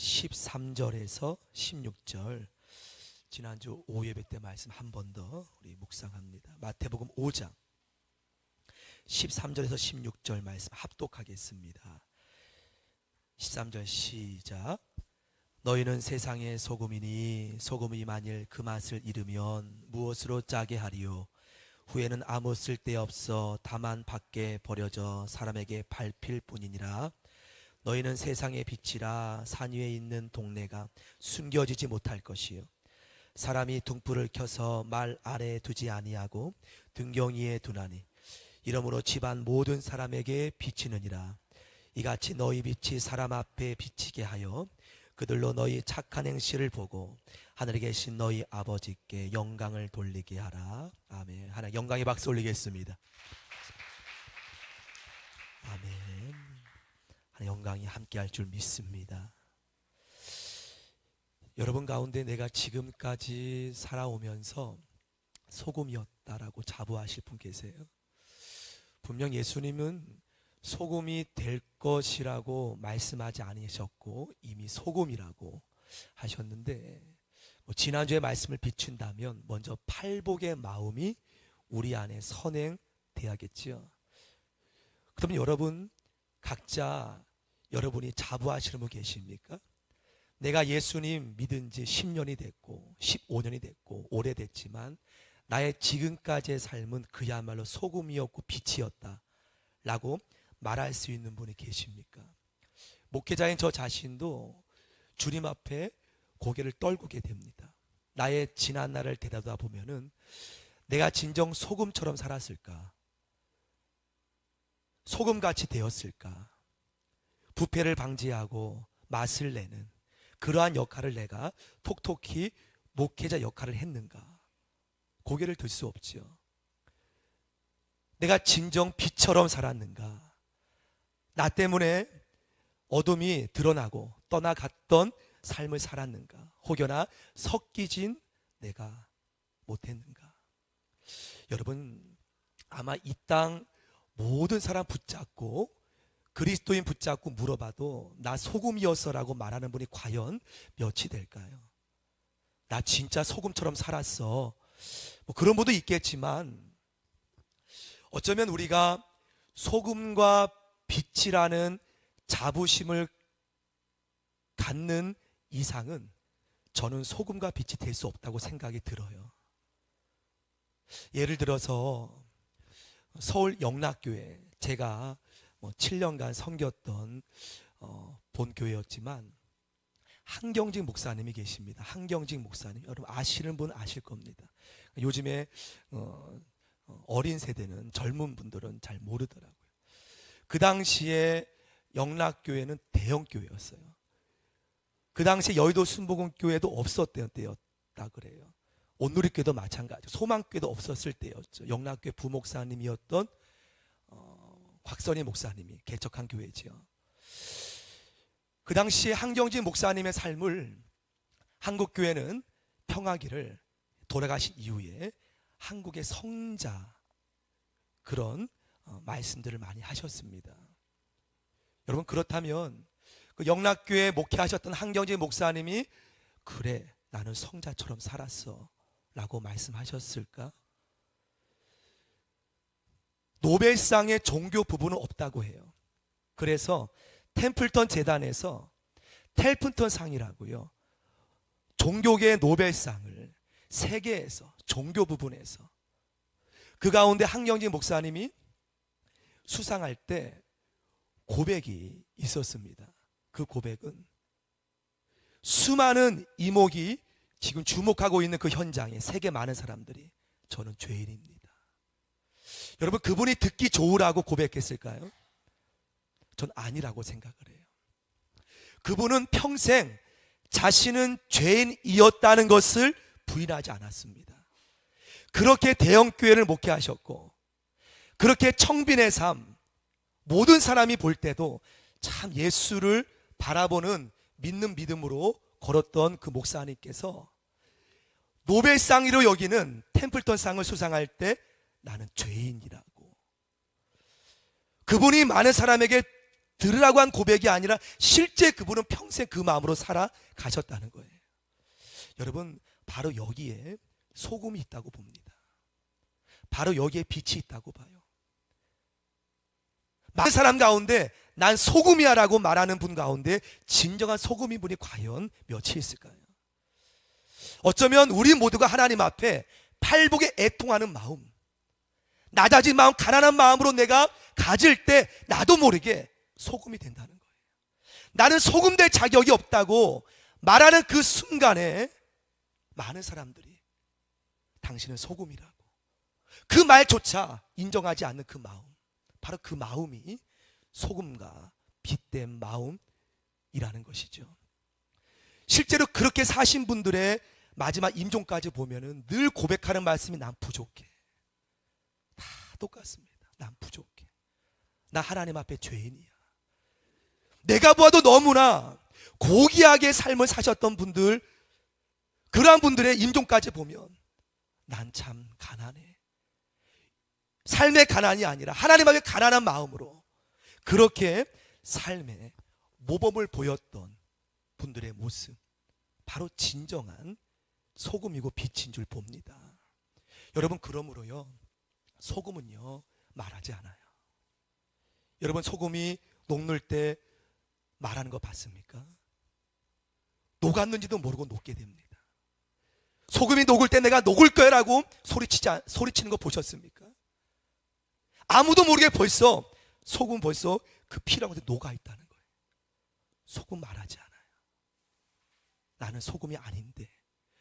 13절에서 16절 지난주 오후 예배 때 말씀 한 번 더 우리 묵상합니다. 마태복음 5장 13절에서 16절 말씀 합독하겠습니다. 13절 시작. 너희는 세상의 소금이니 소금이 만일 그 맛을 잃으면 무엇으로 짜게 하리요? 후에는 아무 쓸데 없어 다만 밖에 버려져 사람에게 밟힐 뿐이니라. 너희는 세상의 빛이라 산 위에 있는 동네가 숨겨지지 못할 것이요. 사람이 등불을 켜서 말 아래에 두지 아니하고 등경위에 두나니 이러므로 집안 모든 사람에게 비치느니라. 이같이 너희 빛이 사람 앞에 비치게 하여 그들로 너희 착한 행실을 보고 하늘에 계신 너희 아버지께 영광을 돌리게 하라. 아멘. 하나 영광의 박수 올리겠습니다. 아멘. 영광이 함께할 줄 믿습니다. 여러분 가운데 내가 지금까지 살아오면서 소금이었다라고 자부하실 분 계세요? 분명 예수님은 소금이 될 것이라고 말씀하지 않으셨고 이미 소금이라고 하셨는데 뭐 지난주에 말씀을 비춘다면 먼저 팔복의 마음이 우리 안에 선행돼야겠지요. 그럼 여러분 각자 여러분이 자부하시는 분 계십니까? 내가 예수님 믿은 지 10년이 됐고 15년이 됐고 오래됐지만 나의 지금까지의 삶은 그야말로 소금이었고 빛이었다 라고 말할 수 있는 분이 계십니까? 목회자인 저 자신도 주님 앞에 고개를 떨구게 됩니다. 나의 지난 날을 되돌아 보면은 내가 진정 소금처럼 살았을까? 소금같이 되었을까? 부패를 방지하고 맛을 내는 그러한 역할을 내가 톡톡히 목회자 역할을 했는가? 고개를 들 수 없지요. 내가 진정 빛처럼 살았는가? 나 때문에 어둠이 드러나고 떠나갔던 삶을 살았는가? 혹여나 섞이진 내가 못했는가? 여러분, 아마 이 땅 모든 사람 붙잡고 그리스도인 붙잡고 물어봐도 나 소금이었어라고 말하는 분이 과연 몇이 될까요? 나 진짜 소금처럼 살았어. 뭐 그런 분도 있겠지만 어쩌면 우리가 소금과 빛이라는 자부심을 갖는 이상은 저는 소금과 빛이 될 수 없다고 생각이 들어요. 예를 들어서 서울 영락교회 제가 뭐 7년간 섬겼던 어, 본 교회였지만 한경직 목사님이 계십니다. 한경직 목사님 여러분 아시는 분 아실 겁니다. 요즘에 어, 어린 세대는 젊은 분들은 잘 모르더라고요. 그 당시에 영락교회는 대형 교회였어요. 그 당시에 여의도 순복음교회도 없었던 때였다 그래요. 온누리교도 마찬가지. 소망교도 없었을 때였죠. 영락교회 부목사님이었던 어, 곽선희 목사님이 개척한 교회지요. 그 당시에 한경진 목사님의 삶을 한국 교회는 평화기를 돌아가신 이후에 한국의 성자 그런 어, 말씀들을 많이 하셨습니다. 여러분 그렇다면 그 영락교회 목회하셨던 한경진 목사님이 그래 나는 성자처럼 살았어라고 말씀하셨을까? 노벨상의 종교 부분은 없다고 해요. 그래서 템플턴 재단에서 텔픈턴 상이라고요. 종교계 노벨상을 세계에서 종교 부분에서 그 가운데 한경진 목사님이 수상할 때 고백이 있었습니다. 그 고백은 수많은 이목이 지금 주목하고 있는 그 현장에 세계 많은 사람들이 저는 죄인입니다. 여러분 그분이 듣기 좋으라고 고백했을까요? 전 아니라고 생각을 해요. 그분은 평생 자신은 죄인이었다는 것을 부인하지 않았습니다. 그렇게 대형교회를 목회하셨고, 그렇게 청빈의 삶, 모든 사람이 볼 때도 참 예수를 바라보는 믿는 믿음으로 걸었던 그 목사님께서 노벨상으로 여기는 템플턴 상을 수상할 때 나는 죄인이라고. 그분이 많은 사람에게 들으라고 한 고백이 아니라 실제 그분은 평생 그 마음으로 살아가셨다는 거예요. 여러분, 바로 여기에 소금이 있다고 봅니다. 바로 여기에 빛이 있다고 봐요. 많은 사람 가운데 난 소금이야 라고 말하는 분 가운데 진정한 소금인 분이 과연 몇이 있을까요? 어쩌면 우리 모두가 하나님 앞에 팔복에 애통하는 마음, 낮아진 마음, 가난한 마음으로 내가 가질 때 나도 모르게 소금이 된다는 거예요. 나는 소금 될 자격이 없다고 말하는 그 순간에 많은 사람들이 당신은 소금이라고 그 말조차 인정하지 않는 그 마음, 바로 그 마음이 소금과 빛된 마음이라는 것이죠. 실제로 그렇게 사신 분들의 마지막 임종까지 보면은 늘 고백하는 말씀이 난 부족해. 다 똑같습니다. 난 부족해. 나 하나님 앞에 죄인이야. 내가 보아도 너무나 고귀하게 삶을 사셨던 분들, 그러한 분들의 임종까지 보면 난 참 가난해. 삶의 가난이 아니라 하나님 앞에 가난한 마음으로 그렇게 삶의 모범을 보였던 분들의 모습. 바로 진정한 소금이고 빛인 줄 봅니다. 여러분, 그러므로요, 소금은요, 말하지 않아요. 여러분, 소금이 녹는 때 말하는 거 봤습니까? 녹았는지도 모르고 녹게 됩니다. 소금이 녹을 때 내가 녹을 거야라고 소리치지, 않- 소리치는 거 보셨습니까? 아무도 모르게 벌써 소금 벌써 그 피라고 녹아 있다는 거예요. 소금 말하지 않아요. 나는 소금이 아닌데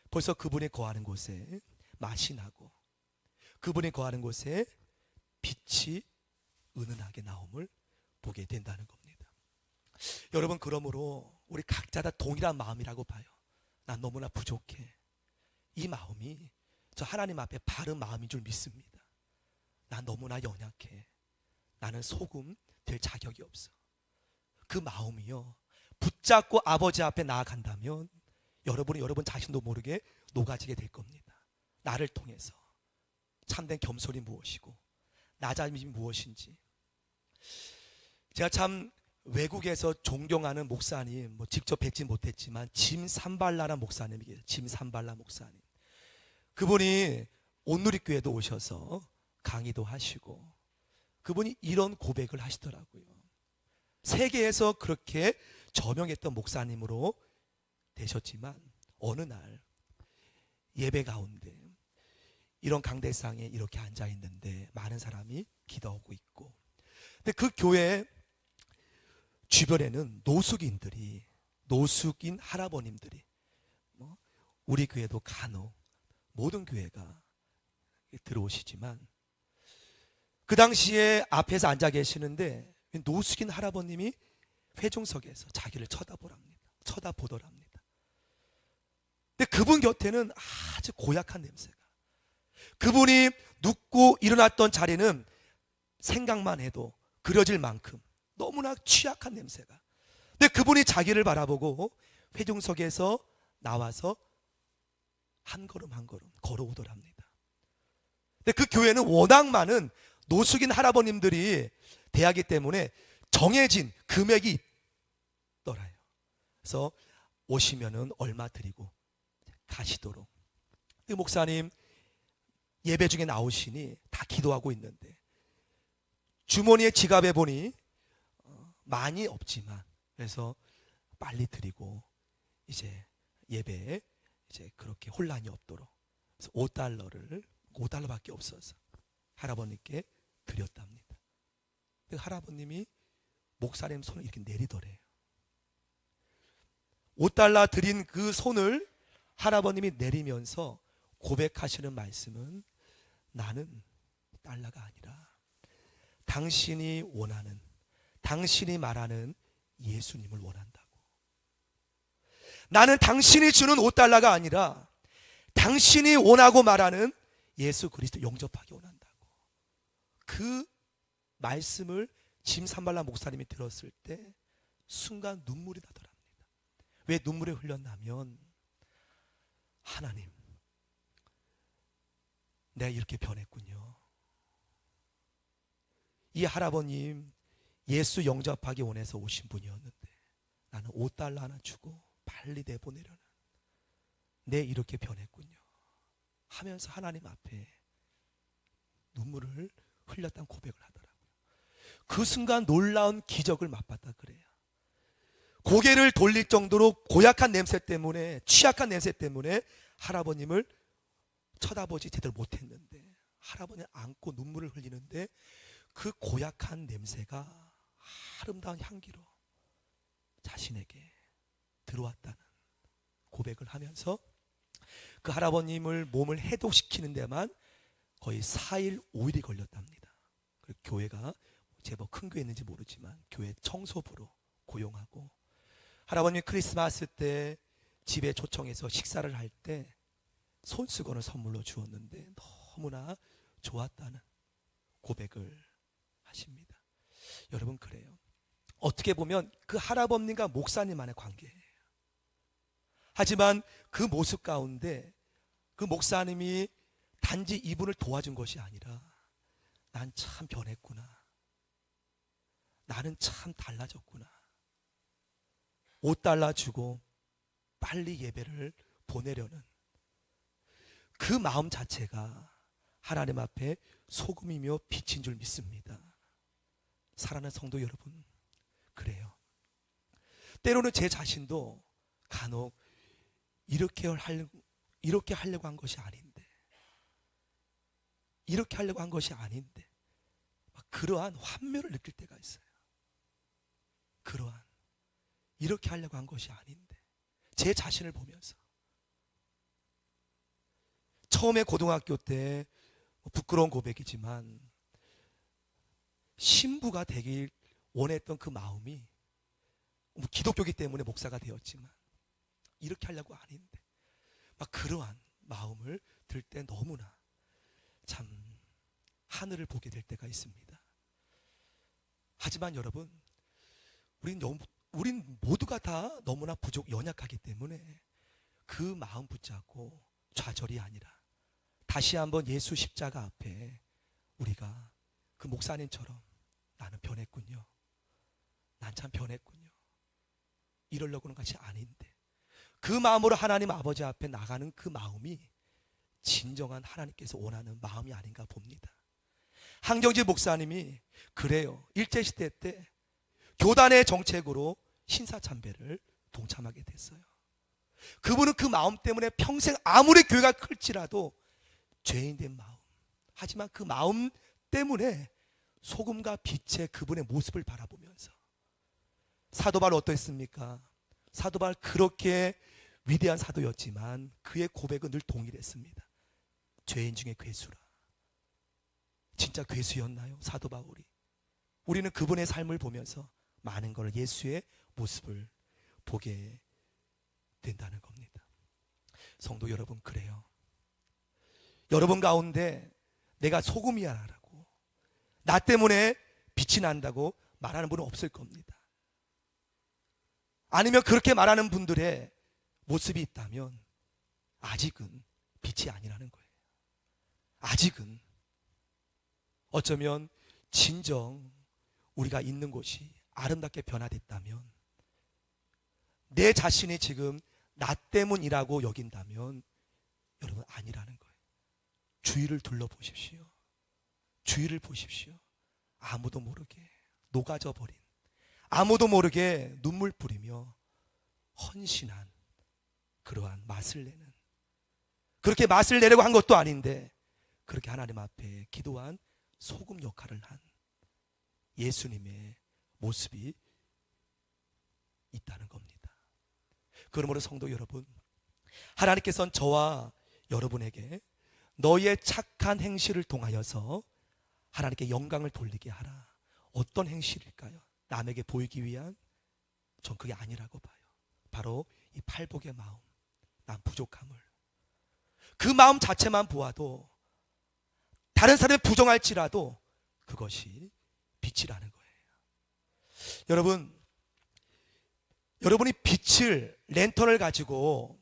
벌써 그분이 거하는 곳에 맛이 나고 그분이 거하는 곳에 빛이 은은하게 나옴을 보게 된다는 겁니다. 여러분 그러므로 우리 각자 다 동일한 마음이라고 봐요. 난 너무나 부족해. 이 마음이 저 하나님 앞에 바른 마음인 줄 믿습니다. 난 너무나 연약해. 나는 소금 될 자격이 없어. 그 마음이요. 붙잡고 아버지 앞에 나아간다면 여러분이 여러분 자신도 모르게 녹아지게 될 겁니다. 나를 통해서 참된 겸손이 무엇이고 낮아짐이 무엇인지. 제가 참 외국에서 존경하는 목사님, 뭐 직접 뵙지 못했지만 짐 산발라라는 목사님이 계세요. 짐 산발라 목사님. 그분이 온누리교회도 오셔서 강의도 하시고 그분이 이런 고백을 하시더라고요. 세계에서 그렇게 저명했던 목사님으로 되셨지만 어느 날 예배 가운데 이런 강대상에 이렇게 앉아 있는데 많은 사람이 기도하고 있고 근데 그 교회 주변에는 노숙인들이 노숙인 할아버님들이 뭐 우리 교회도 간혹 모든 교회가 들어오시지만 그 당시에 앞에서 앉아 계시는데 노숙인 할아버님이 회중석에서 자기를 쳐다보랍니다. 쳐다보더랍니다. 근데 그분 곁에는 아주 고약한 냄새가. 그분이 눕고 일어났던 자리는 생각만 해도 그려질 만큼 너무나 취약한 냄새가. 근데 그분이 자기를 바라보고 회중석에서 나와서 한 걸음 한 걸음 걸어오더랍니다. 근데 그 교회는 워낙 많은 노숙인 할아버님들이 대하기 때문에 정해진 금액이 있더라요. 그래서 오시면은 얼마 드리고 가시도록. 그 목사님 예배 중에 나오시니 다 기도하고 있는데 주머니에 지갑에 보니 어, 많이 없지만 그래서 빨리 드리고 이제 예배에 이제 그렇게 혼란이 없도록 그래서 5달러를 5달러밖에 없어서 할아버님께 드렸답니다. 그 할아버님이 목사님 손을 이렇게 내리더래요. 5달러 드린 그 손을 할아버님이 내리면서 고백하시는 말씀은 나는 달러가 아니라 당신이 원하는 당신이 말하는 예수님을 원한다고. 나는 당신이 주는 5달러가 아니라 당신이 원하고 말하는 예수 그리스도 영접하기 원한다고. 그 말씀을 짐 산발라 목사님이 들었을 때 순간 눈물이 나더랍니다. 왜 눈물이 흘렸냐면 하나님 내가 이렇게 변했군요. 이 할아버님 예수 영접하기 원해서 오신 분이었는데 나는 5달러 하나 주고 빨리 내보내려는 내 이렇게 변했군요. 하면서 하나님 앞에 눈물을 흘렸다는 고백을 하더라고요. 그 순간 놀라운 기적을 맛봤다 그래요. 고개를 돌릴 정도로 고약한 냄새 때문에 취약한 냄새 때문에 할아버님을 쳐다보지 제대로 못했는데 할아버지 안고 눈물을 흘리는데 그 고약한 냄새가 아름다운 향기로 자신에게 들어왔다는 고백을 하면서 그 할아버님을 몸을 해독시키는 데만 거의 4일, 5일이 걸렸답니다. 그 교회가 제법 큰 교회였는지 모르지만 교회 청소부로 고용하고 할아버님 크리스마스 때 집에 초청해서 식사를 할 때 손수건을 선물로 주었는데 너무나 좋았다는 고백을 하십니다. 여러분 그래요. 어떻게 보면 그 할아버님과 목사님만의 관계예요. 하지만 그 모습 가운데 그 목사님이 단지 이분을 도와준 것이 아니라 난 참 변했구나. 나는 참 달라졌구나. 5달러 주고 빨리 예배를 보내려는 그 마음 자체가 하나님 앞에 소금이며 빛인 줄 믿습니다. 사랑하는 성도 여러분, 그래요. 때로는 제 자신도 간혹 이렇게 할 이렇게 하려고 한 것이 아닌데, 이렇게 하려고 한 것이 아닌데, 막 그러한 환멸을 느낄 때가 있어요. 그러한 이렇게 하려고 한 것이 아닌데, 제 자신을 보면서 처음에 고등학교 때뭐 부끄러운 고백이지만 신부가 되길 원했던 그 마음이 뭐 기독교기 때문에 목사가 되었지만 이렇게 하려고 아닌데 막 그러한 마음을 들 때 너무나 참 하늘을 보게 될 때가 있습니다. 하지만 여러분, 우린 너무 우린 모두가 다 너무나 부족 연약하기 때문에 그 마음 붙잡고 좌절이 아니라 다시 한번 예수 십자가 앞에 우리가 그 목사님처럼 나는 변했군요. 난 참 변했군요. 이러려고는 것이 아닌데 그 마음으로 하나님 아버지 앞에 나가는 그 마음이 진정한 하나님께서 원하는 마음이 아닌가 봅니다. 항정지 목사님이 그래요. 일제시대 때 교단의 정책으로 신사참배를 동참하게 됐어요. 그분은 그 마음 때문에 평생 아무리 교회가 클지라도 죄인된 마음. 하지만 그 마음 때문에 소금과 빛의 그분의 모습을 바라보면서 사도발 어떠했습니까? 사도발 그렇게 위대한 사도였지만 그의 고백은 늘 동일했습니다. 죄인 중에 괴수라. 진짜 괴수였나요? 사도 바울이. 우리는 그분의 삶을 보면서 많은 걸 예수의 모습을 보게 된다는 겁니다. 성도 여러분, 그래요. 여러분 가운데 내가 소금이야라고 나 때문에 빛이 난다고 말하는 분은 없을 겁니다. 아니면 그렇게 말하는 분들의 모습이 있다면 아직은 빛이 아니라는 거예요. 아직은 어쩌면 진정 우리가 있는 곳이 아름답게 변화됐다면 내 자신이 지금 나 때문이라고 여긴다면 여러분 아니라는 거예요. 주위를 둘러보십시오. 주위를 보십시오. 아무도 모르게 녹아져 버린 아무도 모르게 눈물 뿌리며 헌신한 그러한 맛을 내는 그렇게 맛을 내려고 한 것도 아닌데 그렇게 하나님 앞에 기도한 소금 역할을 한 예수님의 모습이 있다는 겁니다. 그러므로 성도 여러분, 하나님께서는 저와 여러분에게 너희의 착한 행실을 통하여서 하나님께 영광을 돌리게 하라. 어떤 행실일까요? 남에게 보이기 위한 전 그게 아니라고 봐요. 바로 이 팔복의 마음, 난 부족함을 그 마음 자체만 보아도 다른 사람이 부정할지라도 그것이 빛이라는 거예요. 여러분, 여러분이 빛을 랜턴을 가지고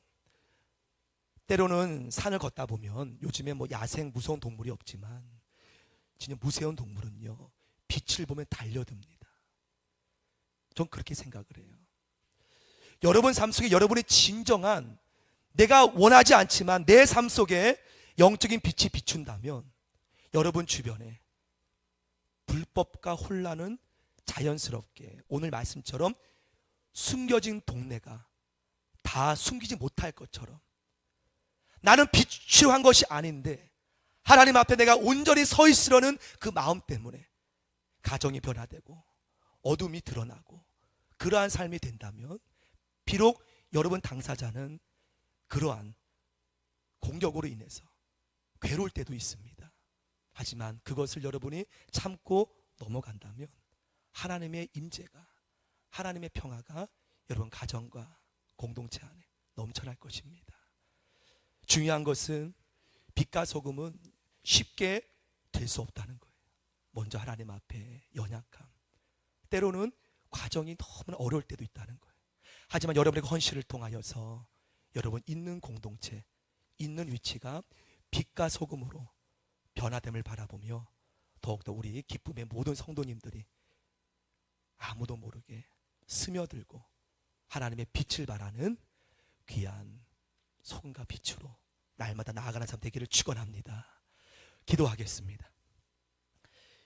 때로는 산을 걷다 보면 요즘에 뭐 야생 무서운 동물이 없지만 진짜 무서운 동물은요 빛을 보면 달려듭니다. 전 그렇게 생각을 해요. 여러분 삶 속에 여러분의 진정한 내가 원하지 않지만 내 삶 속에 영적인 빛이 비춘다면 여러분 주변에 불법과 혼란은 자연스럽게 오늘 말씀처럼 숨겨진 동네가 다 숨기지 못할 것처럼 나는 비추한 것이 아닌데 하나님 앞에 내가 온전히 서 있으려는 그 마음 때문에 가정이 변화되고 어둠이 드러나고 그러한 삶이 된다면 비록 여러분 당사자는 그러한 공격으로 인해서 괴로울 때도 있습니다. 하지만 그것을 여러분이 참고 넘어간다면 하나님의 임재가 하나님의 평화가 여러분 가정과 공동체 안에 넘쳐날 것입니다. 중요한 것은 빛과 소금은 쉽게 될 수 없다는 거예요. 먼저 하나님 앞에 연약함. 때로는 과정이 너무나 어려울 때도 있다는 거예요. 하지만 여러분의 그 헌신을 통하여서 여러분 있는 공동체, 있는 위치가 빛과 소금으로 변화됨을 바라보며 더욱더 우리 기쁨의 모든 성도님들이 아무도 모르게 스며들고 하나님의 빛을 바라는 귀한 소금과 빛으로 날마다 나아가는 삶 되기를 축원합니다. 기도하겠습니다.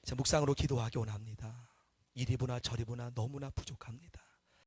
자, 묵상으로 기도하기 원합니다. 이리 보나 저리 보나 너무나 부족합니다.